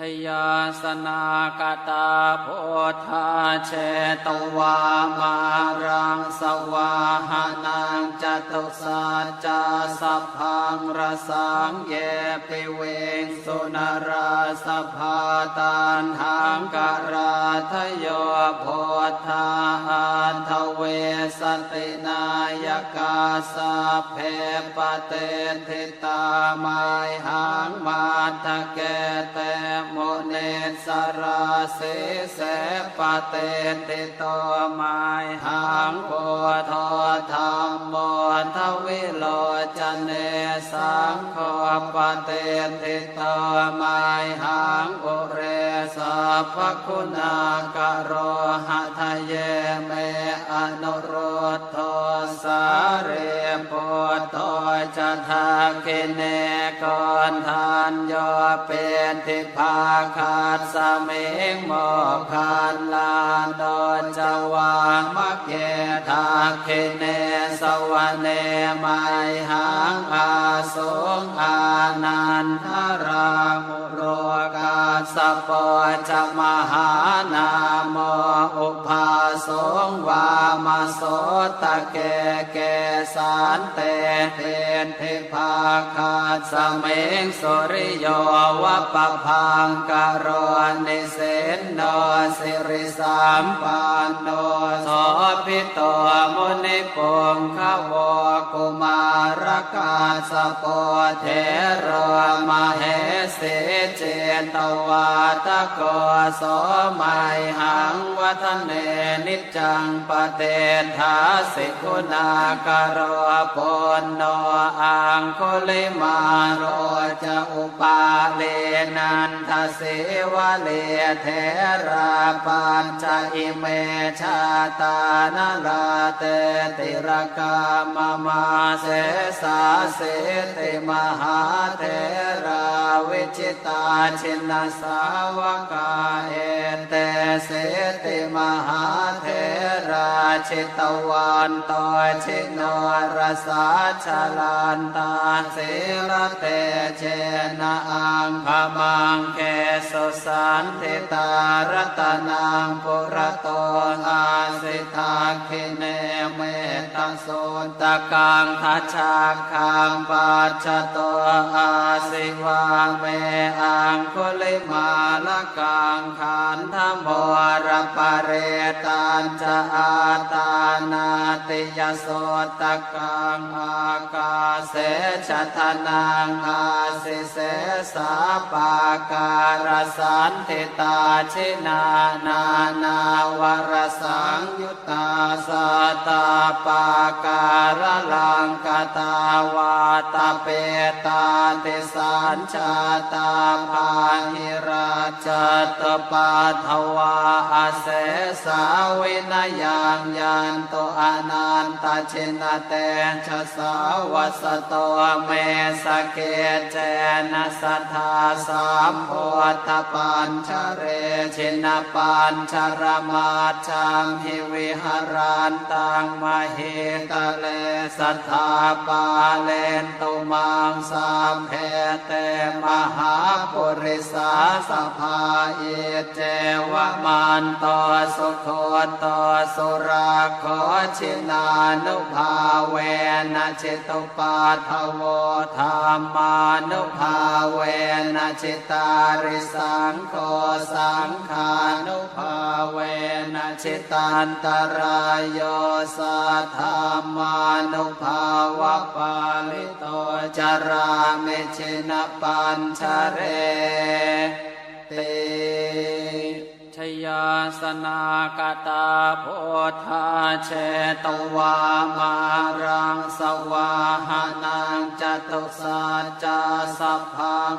ชยาสนากตาโพธาเชตวามารังสวาหานังจตุสัจาสัพพังรสังเยปิเวงสุนราสภาตันหังกราทโยโพธาหันทเวสตินายกาสาเพปเตทิตาไมหังมาทะเกเตมเนสราเสเสปเตติโตไมหังโพธธรรมโมทวิโลจเนสังโฆปเตติโตไมหังอุเรสัพคุณากโรหะทะเยเมอนุโรธโทสาเร ทาคเนกอนทานยอเป็นทิพาคาดสมิงโมคันลานโดนจวามะเกทาคเนสวเนไมหังอาสงอานันทรามุโรา สปอจะมหานามโมอุปาสงวามาโสตะเกเกสานเตเทนเทพาคาสเมงสุริโยวะปะพังกโรนิเสนโนสิริสามปันโนโสพิตมุนิปุงขวกุมารกาสปอเทโรมาเหสิเจตวาตะโกโสมัยหังวัฒเนนิจังปเตทาสิกุณากโรปุณโนอังคุลิมาโรจะอุปาเลนันทเสวะเลเทราปัญจอิเมชาตานลาเตติรกามมาเสสาเสติมหาเทราวิจิตาชินสาวกาเอเตเสติมหาเทราชิตวันตอชิโนรสาชลันตาเสรเตเชนะอังพมังเกสุสันติตารตนังปุระโตอาสิทาคิเนเมตโสตะกังทัชชาคังปัจจโตอาสิวาเมอังคุลิมาละกังขันธโมรปะเรตันจะอาตานาติยโสตกังอากาเสชะทนังอาสิเสสาปาการสันติตาชินานานาวรสังยุตตาสตาปาการลังกตาวาตาเปตาติสัญชาตาภาหิราชตปาทวาอาเสสาวินยังยันโตอนันตชินเตชะสาวัสโตเมสเกเจนะสัทธาสามโพธปัญชเรชินปัญชรมาจังหิวิหารันตังมเหตเลสัทธาปาเลนตุมังสามเพเตมหาปุริสาสภาเอเจวะมานตสุโคตสุราขอชินานุภาเวนะจิตุปาทโวธรรมานุภาเวนะจิตาริสังโฆสังขานุภาเว นะจิตันตรายโยสัทธามานุภาวะปาลิโตจารามิชินปัญชเรเตชยาสนากตาโพธาเชตวามารังสวาหานังจตุสัจจาสัพพัง